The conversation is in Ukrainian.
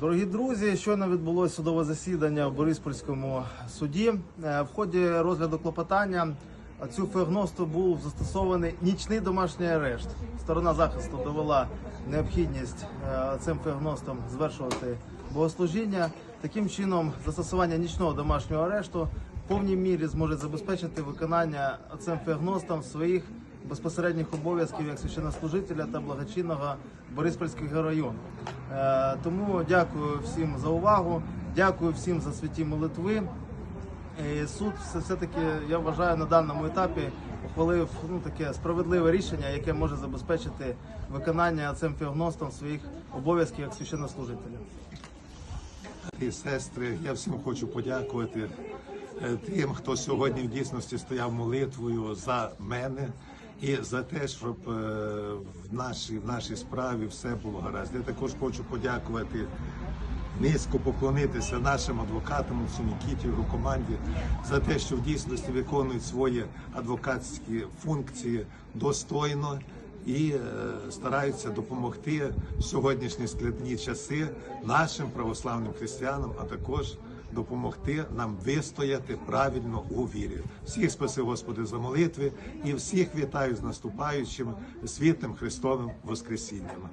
Дорогі друзі, щойно відбулося судове засідання в Бориспольському суді. Е, В ході розгляду клопотання цю феогносту був застосований нічний домашній арешт. Сторона захисту довела необхідність е, цим феогностом звершувати богослужіння. Таким чином, застосування нічного домашнього арешту в повній мірі зможе забезпечити виконання цим феогностом своїх безпосередніх обов'язків як священнослужителя та благочинного Бориспольського району. Е, Тому дякую всім за увагу, дякую всім за святі молитви. І суд все, все-таки, я вважаю, на даному етапі ухвалив ну, таке справедливе рішення, яке може забезпечити виконання цим феогностом своїх обов'язків як священнослужителя. і сестри, я всім хочу подякувати е, тим, хто сьогодні в дійсності стояв молитвою за мене і за те, щоб е, в нашій, в нашій справі все було гаразд. Я також хочу подякувати. Низько поклонитися нашим адвокатам цю Нікіті, його команді за те, що в дійсності виконують свої адвокатські функції достойно і е, стараються допомогти в сьогоднішні складні часи нашим православним християнам, а також допомогти нам вистояти правильно у вірі. Всіх спаси Господи за молитви і всіх вітаю з наступаючим світлим Христовим Воскресінням.